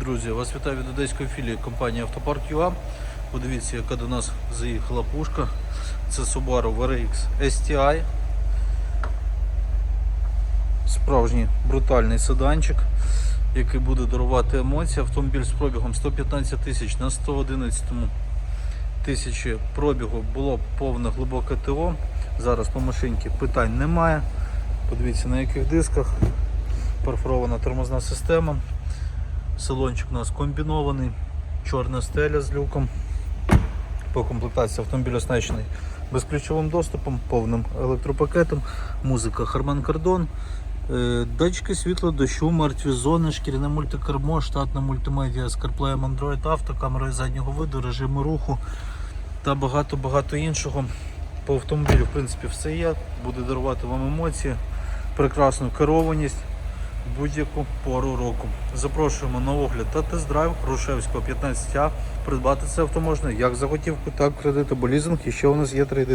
Друзі, вас вітаю від одеської філії компанії Автопарк ЮА. Подивіться, яка до нас заїхала пушка. Це Subaru VRX STI. Справжній брутальний седанчик, який буде дарувати емоції. Автомобіль з пробігом 115 тисяч на 111 тисячі пробігу було повне глибоке ТО. Зараз по машинці питань немає. Подивіться на яких дисках. Перфорована тормозна система. Салончик у нас комбінований, чорна стеля з люком. По комплектації автомобіль оснащений безключовим доступом, повним електропакетом, музика Harman Kardon, е, датчики світла, дощу, мертві зони, шкіряне мультикермо, штатна мультимедіа з CarPlay, Android Auto, камерою заднього виду, режиму руху та багато-багато іншого. По автомобілю, в принципі, все є. Буде дарувати вам емоції, прекрасну керованість будь-яку пору року. Запрошуємо на огляд та тест-драйв Грушевського 15А. Придбати це авто можна як за готівку, так кредит або лізинг. І ще у нас є 3D